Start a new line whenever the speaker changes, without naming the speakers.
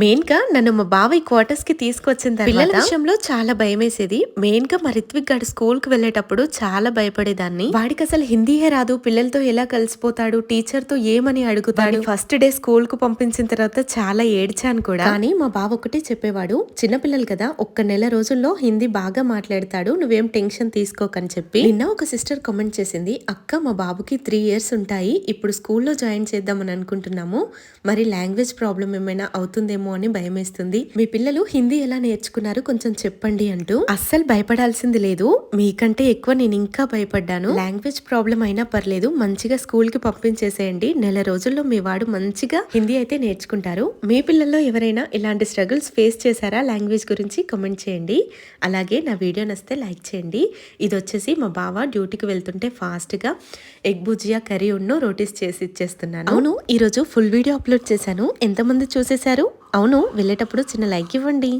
మెయిన్గా నన్ను మా బాబాయ్ క్వార్టర్స్కి తీసుకొచ్చిన తర్వాత పిల్లల విషయంలో చాలా భయం వేసేది మెయిన్గా మా రిత్విక్ గారు స్కూల్కి వెళ్ళేటప్పుడు చాలా భయపడేదాన్ని. వాడికి అసలు హిందీయే రాదు పిల్లలతో ఎలా కలిసిపోతాడు టీచర్తో ఏమని అడుగుతాడు? ఫస్ట్ డే స్కూల్కు పంపించిన తర్వాత చాలా ఏడ్చాను కూడా. కానీ మా బావ ఒకటే చెప్పేవాడు చిన్నపిల్లలు కదా ఒక్క నెల రోజుల్లో హిందీ బాగా మాట్లాడతాడు నువ్వేం టెన్షన్ తీసుకోకని చెప్పి. నిన్న ఒక సిస్టర్ కామెంట్ చేసింది అక్క మా బాబుకి త్రీ ఇయర్స్ ఉంటాయి ఇప్పుడు స్కూల్లో జాయిన్ చేద్దామని అనుకుంటున్నాము మరి లాంగ్వేజ్ ప్రాబ్లం ఏమైనా అవుతుందేమో అని భయమేస్తుంది. మీ పిల్లలు హిందీ ఎలా నేర్చుకున్నారు కొంచెం చెప్పండి అంటూ అస్సలు భయపడాల్సింది లేదు. మీకంటే ఎక్కువ నేను ఇంకా భయపడ్డాను. లాంగ్వేజ్ ప్రాబ్లం అయినా పర్లేదు. మంచిగా స్కూల్కి పంపించేసేయండి. నెల రోజుల్లో మీ వాడు మంచిగా హిందీ అయితే నేర్చుకుంటారు. మీ పిల్లల్లో ఎవరైనా ఇలాంటి స్ట్రగుల్స్ ఫేస్ చేశారా? లాంగ్వేజ్ గురించి కమెంట్ చేయండి. అలాగే నా వీడియో నస్తే లైక్ చేయండి. ఇది వచ్చేసి మా బావ డ్యూటీకి వెళ్తుంటే ఫాస్ట్గా ఎగ్ భుజియా కర్రీ ఉన్ను రోటీస్ చేసి ఇచ్చేస్తున్నాను. అవును ఈ రోజు ఫుల్ వీడియో అప్లోడ్ చేశాను. ఎంతమంది చూసేశారు? అవును వెళ్ళేటప్పుడు చిన్న లైక్ ఇవ్వండి.